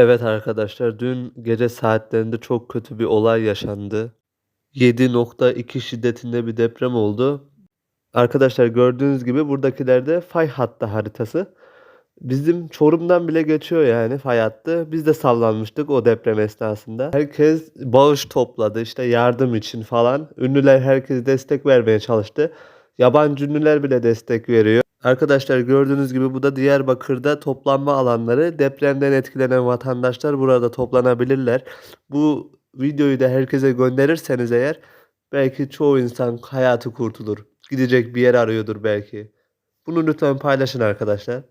Evet arkadaşlar, dün gece saatlerinde çok kötü bir olay yaşandı. 7.2 şiddetinde bir deprem oldu. Arkadaşlar gördüğünüz gibi buradakiler de fay hattı haritası. Bizim Çorum'dan bile geçiyor yani fay hattı. Biz de sallanmıştık o deprem esnasında. Herkes bağış topladı işte yardım için falan. Ünlüler herkes destek vermeye çalıştı. Yabancı ünlüler bile destek veriyor. Arkadaşlar gördüğünüz gibi bu da Diyarbakır'da toplanma alanları. Depremden etkilenen vatandaşlar burada toplanabilirler. Bu videoyu da herkese gönderirseniz eğer belki çoğu insan hayatı kurtulur. Gidecek bir yer arıyordur belki. Bunu lütfen paylaşın arkadaşlar.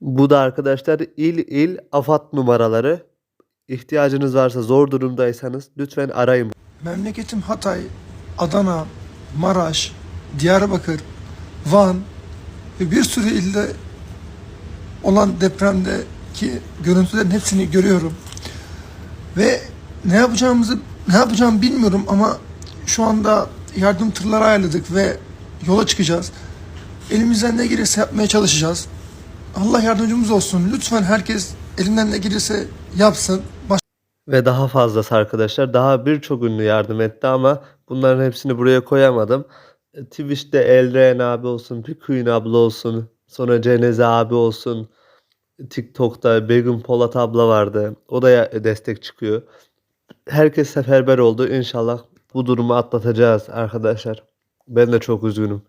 Bu da arkadaşlar il il AFAD numaraları. İhtiyacınız varsa zor durumdaysanız lütfen arayın. Memleketim Hatay, Adana, Maraş, Diyarbakır, Van ve bir sürü ilde olan depremdeki görüntülerin hepsini görüyorum. Ve ne yapacağımızı ne yapacağımı bilmiyorum ama şu anda yardım tırları ayarladık ve yola çıkacağız. Elimizden ne gelirse yapmaya çalışacağız. Allah yardımcımız olsun. Lütfen herkes elinden ne gelirse yapsın. Baş- Ve daha fazlası arkadaşlar. Daha birçok ünlü yardım etti ama bunların hepsini buraya koyamadım. E, Twitch'te Elren abi olsun, Pikuin abla olsun, sonra Ceneze abi olsun. TikTok'ta Begüm Polat abla vardı. O da ya- destek çıkıyor. Herkes seferber oldu. İnşallah bu durumu atlatacağız arkadaşlar. Ben de çok üzgünüm.